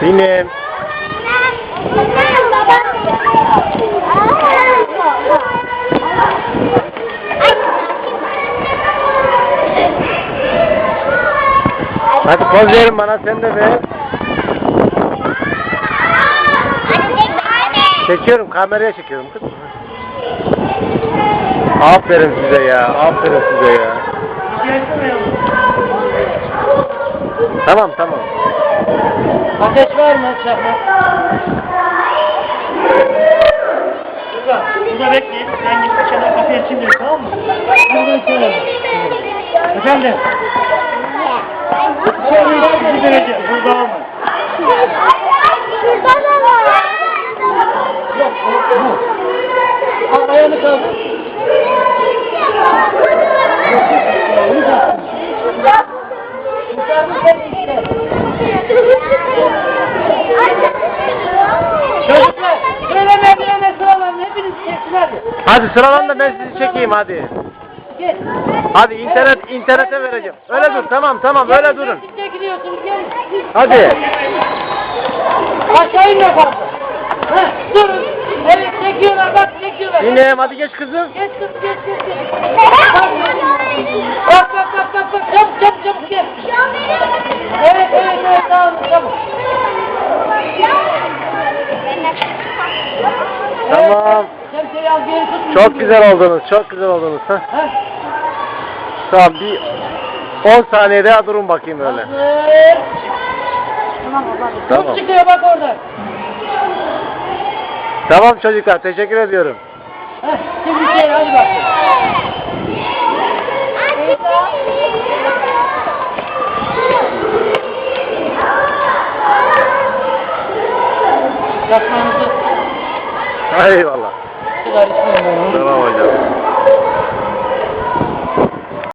Sinem. Hadi poz verin bana sen de ver. Çekiyorum kameraya çekiyorum kız. Aferin size ya. Aferin size ya. Tamam tamam. Ateş var mı çakmak? Burada, burada bekleyin. Ben gidip içeriden kapıyı açayım dedim, tamam mı? Buradan sonra. Efendim? Sonra sizi vereceğim. Burada olmaz. Şurada da var. Yok, bu. Al ayağını kaldır. Kurtarmış beni işte. Hadi. Sıralan da ben sizi çekeyim hadi. Gel. Hadi internet internete vereceğim. Öyle dur tamam tamam öyle durun. Siz de gidiyorsunuz. Hadi. Aşağı inme fazla. Heh, durun. Evet çekiyorlar bak çekiyorlar. Sinem hadi geç kızım. Geç kız geç geç geç. Bak bak bak bak bak çabuk çabuk çabuk gel. Evet evet evet tamam çabuk. Tamam. Çok güzel oldunuz. Çok güzel oldunuz. Heh. Heh. Tamam bir 10 saniye daha durun bakayım öyle. Hazır. Tamam. Çok çıkıyor bak orada. Tamam çocuklar teşekkür ediyorum. Heh, şimdi şey hadi bak. Yapmanızı Eyvallah. Давай,